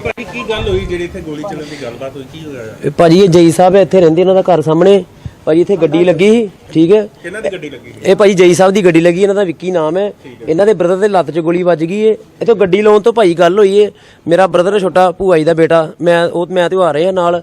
ਕੀ ਗੱਲ ਹੋਈ ਜਿਹੜੀ ਇੱਥੇ ਗੋਲੀ ਚੱਲਣ ਦੀ ਗੱਲਬਾਤ ਹੋਈ? ਕੀ ਹੋਇਆ? ਇਹ ਭਾਜੀ ਇਹ ਜਈ ਸਾਹਿਬ ਇੱਥੇ ਰਹਿੰਦੇ ਇਹਨਾਂ ਦਾ ਘਰ ਸਾਹਮਣੇ। ਭਾਜੀ ਇੱਥੇ ਗੱਡੀ ਲੱਗੀ ਸੀ ਠੀਕ ਹੈ। ਕਿਹਨਾਂ ਦੀ ਗੱਡੀ ਲੱਗੀ? ਇਹ ਭਾਜੀ ਜਈ ਸਾਹਿਬ ਦੀ ਗੱਡੀ ਲੱਗੀ ਇਹਨਾਂ ਦਾ ਵਿੱਕੀ ਨਾਮ ਹੈ। ਇਹਨਾਂ ਦੇ ਬ੍ਰਦਰ ਦੇ ਲੱਤ 'ਚ ਗੋਲੀ ਵੱਜ ਗਈ ਏ। ਇਥੋਂ ਗੱਡੀ ਲਾਉਣ ਤੋਂ ਭਾਈ ਗੱਲ ਹੋਈ ਏ। ਮੇਰਾ ਬ੍ਰਦਰ ਛੋਟਾ ਭੂਆ ਜੀ ਦਾ ਬੇਟਾ। ਮੈਂ ਉਹ ਮੈਂ ਤੇ ਆ ਰਹੇ ਆ ਨਾਲ।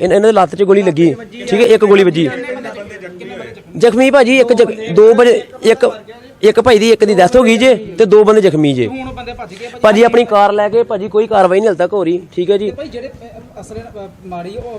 ਇਹਨਾਂ ਦੇ ਲੱਤ 'ਚ ਗੋਲੀ ਲੱਗੀ। ਠੀਕ ਹੈ ਇੱਕ ਗੋਲੀ ਵੱਜੀ। ਜ਼ਖਮੀ ਭਾਜੀ ਇੱਕ ਜ਼ਖ- ਦੋ ਵਜੇ ਇੱਕ ਇੱਕ ਭਾਈ ਦੀ ਇੱਕ ਦੀ ਡੈਥ ਹੋ ਗਈ ਜੇ ਤੇ ਦੋ ਬੰਦੇ ਜ਼ਖਮੀ ਜੇ। ਹੁਣ ਬੰਦੇ ਭੱਜ ਗਏ ਭਾਜੀ ਆਪਣੀ ਕਾਰ ਲੈ ਕੇ ਭਾਜੀ ਕੋਈ ਕਾਰਵਾਈ ਨਹੀਂ ਹਲ ਤੱਕ ਹੋ ਰਹੀ। ਠੀਕ ਹੈ ਜੀ। ਭਾਈ ਜਿਹੜੇ ਅ, ਮਾੜੀ ਉਹ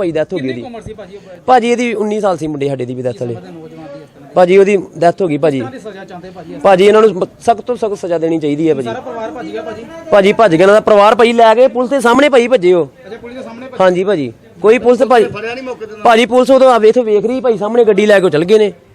ਭਾਈ ਡੈਥ ਹੋ ਗਈ ਉਹਦੀ। ਉਮਰ ਸੀ ਭਾਜੀ ਉਹ ਭਾਜੀ ਇਹਦੀ 19 ਸਾਲ ਸੀ ਮੁੰਡੇ ਸਾਡੇ ਦੀ ਵੀ ਡੈਥ ਵਾਲੀ। ਨੌਜਵਾਨ ਦੀ ਇਸ ਤਰ੍ਹਾਂ ਭਾਜੀ ਉਹਦੀ ਡੈਥ ਹੋ ਗਈ ਭਾਜੀ। ਦੀ ਸਜ਼ਾ ਚਾਹੁੰਦੇ ਭਾਜੀ ਭਾਜੀ ਇਹਨਾਂ ਨੂੰ ਸਖਤ ਤੋਂ ਸਖਤ ਸਜ਼ਾ ਦੇਣੀ ਚਾਹੀਦੀ ਹੈ ਭਾਜੀ ਸਾਰਾ ਪਰਿਵਾਰ ਭੱਜ ਗਿਆ ਭਾਜੀ? ਭਾਜੀ ਭੱਜ ਗਏ ਇਹਨਾਂ ਦਾ ਪਰਿਵਾਰ ਭਾਜੀ ਲੈ ਗਏ ਪੁਲਿਸ ਦੇ ਸਾਹਮਣੇ ਭਾਈ ਭੱਜੇ ਉਹ। ਅੱਛਾ ਪੁਲਿਸ ਦੇ ਸਾਹਮਣੇ ਹਾਂਜੀ ਭਾਜੀ ਕੋਈ ਪੁਲਿਸ ਭਾਜੀ ਭਾਜੀ ਪੁਲਿਸ ਉਦੋਂ ਆਵੇ ਇੱਥੇ ਵੇਖ ਰਹੀ ਭਾਈ ਸਾਹਮਣੇ ਗੱਡੀ ਲੈ ਕੇ ਉਹ ਚਲ ਗਏ ਨੇ।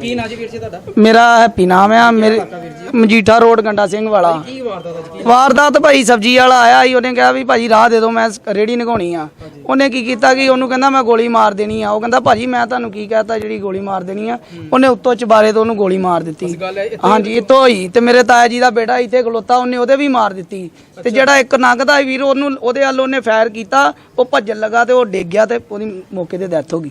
ਕੀ ਨਾਂ ਜੀ ਵੀਰ ਜੀ ਤੁਹਾਡਾ? ਮੇਰਾ ਹੈਪੀ ਨਾਮ ਆ ਮੇਰੇ ਮਜੀਠਾ ਰੋਡ ਗੰਡਾ ਸਿੰਘ ਵਾਲਾ। ਕੀ ਵਾਰਦਾਤ ਅੱਜ ਕੀ ਵਾਰਦਾਤ ਭਾਈ ਸਬਜੀ ਵਾਲਾ ਆਇਆ ਸੀ ਉਹਨੇ ਕਿਹਾ ਵੀ ਭਾਜੀ ਰਾਹ ਦੇ ਦਿਓ ਮੈਂ ਰੇੜੀ ਨਗਾਉਣੀ ਆ। ਉਹਨੇ ਕੀ ਕੀਤਾ ਕਿ ਉਹਨੂੰ ਕਹਿੰਦਾ ਮੈਂ ਗੋਲੀ ਮਾਰ ਦੇਣੀ ਆ। ਉਹ ਕਹਿੰਦਾ ਭਾਜੀ ਮੈਂ ਤੁਹਾਨੂੰ ਕੀ ਕਹਤਾ ਜਿਹੜੀ ਗੋਲੀ ਮਾਰ ਦੇਣੀ ਆ ਉਹਨੇ ਉੱਤੋਂ ਚਬਾਰੇ ਤੋਂ ਉਹਨੂੰ ਗੋਲੀ ਮਾਰ ਦਿੱਤੀ। ਹਾਂਜੀ ਇੱਥੋਂ ਹੋਈ ਤੇ ਮੇਰੇ ਤਾਇਆ ਜੀ ਦਾ ਬੇਟਾ ਇੱਥੇ ਖਲੋਤਾ ਉਹਨੇ ਉਹਦੇ ਵੀ ਮਾਰ ਦਿੱਤੀ। ਤੇ ਜਿਹੜਾ ਇੱਕ ਨੰਗਦਾ ਵੀਰ ਉਹਨੂੰ ਉਹਦੇ ਵੱਲ ਉਹਨੇ ਫਾਇਰ ਕੀਤਾ ਉਹ ਭੱਜਣ ਲੱਗਾ ਤੇ ਉਹ ਡਿੱਗ ਗਿਆ ਤੇ ਉਹਦੀ ਮੌਕੇ ਤੇ ਡੈਥ ਹੋ ਗਈ।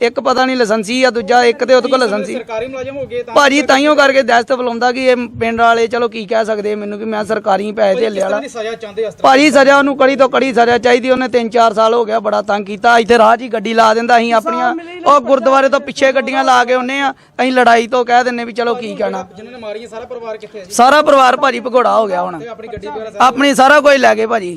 ਇੱਕ ਪਤਾ ਨਹੀਂ ਲਾਇਸੈਂਸੀ ਆ ਦੂਜਾ ਇੱਕ ਤੇ ਉਹਦੇ ਕੋਲ ਲਾਇਸੈਂਸੀ। ਸਰਕਾਰੀ ਮੁਲਾਜ਼ਮ ਹੋ ਗਏ ਤਾਂ ਭਾਜੀ ਤਾਈਓ ਕਰਕੇ ਦਹਿਸ਼ਤ ਬੁਲਾਉਂਦਾ ਕਿ ਇਹ ਪਿੰਡ ਵਾਲੇ ਚਲੋ ਕੀ ਕਹਿ ਸਕਦੇ ਮੈਨੂੰ ਕਿ ਮੈਂ ਸਰਕਾਰੀ ਪੈਸੇ ਢੇਲੇ ਵਾਲਾ। ਦੀ ਸਜ਼ਾ ਚਾਹੁੰਦੇ ਇਸ ਤਰ੍ਹਾਂ ਭਾਜੀ ਸਜ਼ਾ ਉਹਨੂੰ ਕੜੀ ਤੋਂ ਕੜੀ ਸਜ਼ਾ ਚਾਹੀਦੀ ਉਹਨੇ 3-4 ਸਾਲ ਹੋ ਗਿਆ ਬੜਾ ਤੰਗ ਕੀਤਾ ਇੱਥੇ ਰਾਹ 'ਚ ਹੀ ਗੱਡੀ ਲਾ ਦਿੰਦਾ ਅਸੀਂ ਆਪਣੀਆਂ। ਉਹ ਗੁਰਦੁਆਰੇ ਤੋਂ ਪਿੱਛੇ ਗੱਡੀਆਂ ਲਾ ਕੇ ਆਉਂਦੇ ਆ ਅਸੀਂ ਲੜਾਈ ਤੋਂ ਕਹਿ ਦਿੰਨੇ ਵੀ ਚਲੋ ਕੀ ਕਹਿਣਾ। ਜਿਨ੍ਹਾਂ ਨੇ ਮਾਰੀ ਹੈ ਸਾਰਾ ਪਰਿਵਾਰ ਕਿੱਥੇ ਹੈ ਜੀ? ਸਾਰਾ ਪਰਿਵਾਰ ਭਾਜੀ ਭਗੌੜਾ ਹੋ ਗਿਆ ਹੁਣ। ਤੇ ਆਪਣੀ ਗੱਡੀ ਵਗੈਰਾ ਆਪਣੀ ਸਾਰਾ ਕੁਝ ਲੈ ਗਏ ਭਾਜੀ।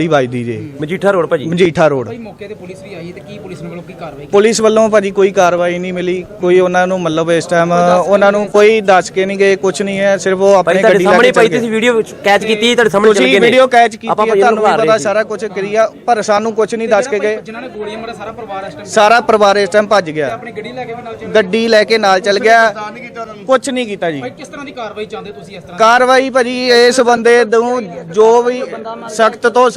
ਗਲੀ ਵੱਜਦੀ ਜੇ। ਮਜੀਠਾ ਰੋਡ ਭਾਜੀ? ਮਜੀਠਾ ਰੋਡ। ਭਾਈ ਮੌਕੇ ਤੇ ਪੁਲਿਸ ਵੀ ਆਈ ਤੇ ਕੀ ਪੁਲਿਸ ਨੇ ਵੱਲੋਂ ਕੀ ਕਾਰਵਾਈ ਕੀਤੀ? ਪੁਲਿਸ ਵੱਲੋਂ ਭਾਜੀ ਕੋਈ ਕਾਰਵਾਈ ਨਹੀਂ ਮਿਲੀ। ਕੋਈ ਉਹਨਾਂ ਨੂੰ ਮਤਲਬ ਇਸ ਟਾਈਮ ਉਹਨਾਂ ਨੂੰ ਕੋਈ ਦੱਸ ਕੇ ਨਹੀਂ ਗਏ ਕੁਝ ਨਹੀਂ ਹੈ। ਸਿਰਫ ਉਹ ਭਾਈ ਆਪਣੇ ਤੁਹਾਡੇ ਗੱਡੀ ਲੈ ਸਾਹਮਣੇ ਕੇ ਭਾਈ ਚੱਲ ਤੁਸੀਂ ਗਏ ਵੀਡੀਓ ਕੈਚ ਕੀਤੀ ਤੁਹਾਡੇ ਸਾਹਮਣੇ ਚੱਲ ਗਏ ਤੁਸੀਂ ਨੇ। ਵੀਡੀਓ ਕੈਚ ਕੀਤੀ ਆਪਾਂ ਹੈ ਨੂੰ ਤੁਹਾਨੂੰ ਵੀ ਪਤਾ। ਸਾਰਾ ਕੁਝ ਕਰੀਆ ਪਰ ਸਾਨੂੰ ਕੁਝ ਨਹੀਂ ਦੱਸ ਕੇ ਗਏ। ਜਿਨ੍ਹਾਂ ਨੇ ਗੋਲੀਆਂ ਮਾਰਿਆ ਸਾਰਾ ਪਰਿਵਾਰ ਇਸ ਟਾਈਮ ਸਾਰਾ ਪਰਿਵਾਰ ਇਸ ਟਾਈਮ ਭੱਜ ਗਿਆ। ਆਪਣੀ ਗੱਡੀ ਲੈ ਕੇ ਵੀ ਨਾਲ ਚੱਲ। ਗੱਡੀ ਲੈ ਕੇ ਨਾਲ ਚੱਲ ਗਿਆ। ਕੁਝ ਨਹੀਂ ਕੀਤਾ ਜੀ। ਭਾਈ ਕਿਸ ਤਰ੍ਹਾਂ ਦੀ ਕਾਰਵਾਈ ਚਾਹੁੰਦੇ ਤੁਸੀਂ ਇਸ ਤਰ੍ਹਾਂ ਕਾਰਵਾਈ ਭਾਜੀ ਇਸ ਬੰਦੇ ਨੂੰ ਜੋ ਵੀ ਸਖਤ ਤੋਂ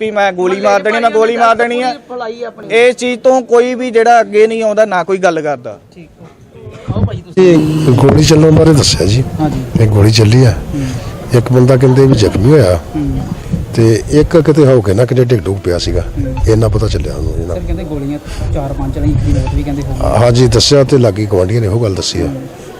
ਵੀ ਮੈਂ ਗੋਲੀ ਮਾਰ ਦੇਣੀ ਮੈਂ ਗੋਲੀ ਮਾਰ ਦੇਣੀ ਹੈ ਇਸ ਚੀਜ਼ ਤੋਂ ਕੋਈ ਵੀ ਜਿਹੜਾ ਅੱਗੇ ਨਹੀਂ ਆਉਂਦਾ ਨਾ ਕੋਈ ਗੱਲ ਕਰਦਾ। ਆਓ ਭਾਈ ਤੁਸੀਂ ਇਹ ਗੋਲੀ ਚੱਲਣ ਬਾਰੇ ਦੱਸਿਆ ਜੀ। ਇਹ ਗੋਲੀ ਚੱਲੀ ਆ। ਇੱਕ ਬੰਦਾ ਕਹਿੰਦੇ ਵੀ ਜ਼ਖਮੀ ਹੋਇਆ। ਤੇ ਇੱਕ ਕਿਤੇ ਹੋ ਕੇ ਨਾ ਕਿਤੇ ਡਿੱਗ ਡੁੱਗ ਪਿਆ ਸੀਗਾ। ਇੰਨਾ ਪਤਾ ਚੱਲਿਆ ਉਹਨੂੰ ਜੀ ਨਾ। ਸਰ ਕਹਿੰਦੇ ਗੋਲੀਆਂ ਚਾਰ ਪੰਜ ਚਲਾਈ ਇੱਕ ਵੀ ਕਹਿੰਦੇ ਹਾਂਜੀ ਦੱਸਿਆ ਤੇ ਲਾਗੀ ਗਵਾਂਢੀਆਂ ਨੇ ਇਹੋ ਗੱਲ ਦੱਸੀ ਆ।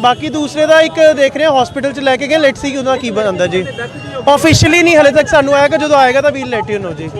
ਬਾਕੀ ਦੂਸਰੇ ਦਾ ਇੱਕ ਦੇਖ ਰਹੇ ਹਾਂ ਹਸਪੀਟਲ ਚ ਲੈ ਕੇ ਗਏ ਲੈਟਸ ਸੀ ਕਿ ਉਹਦਾ ਕੀ ਬਣਦਾ ਜੀ। ਆਫੀਸ਼ੀਅਲੀ ਨਹੀਂ, ਹਲੇ ਤੱਕ ਸਾਨੂੰ ਆਇਆ ਕਿ ਜਦੋਂ ਆਏਗਾ ਤਾਂ ਵੀਲ ਲੈਟ ਯੂ ਨੋ ਜੀ।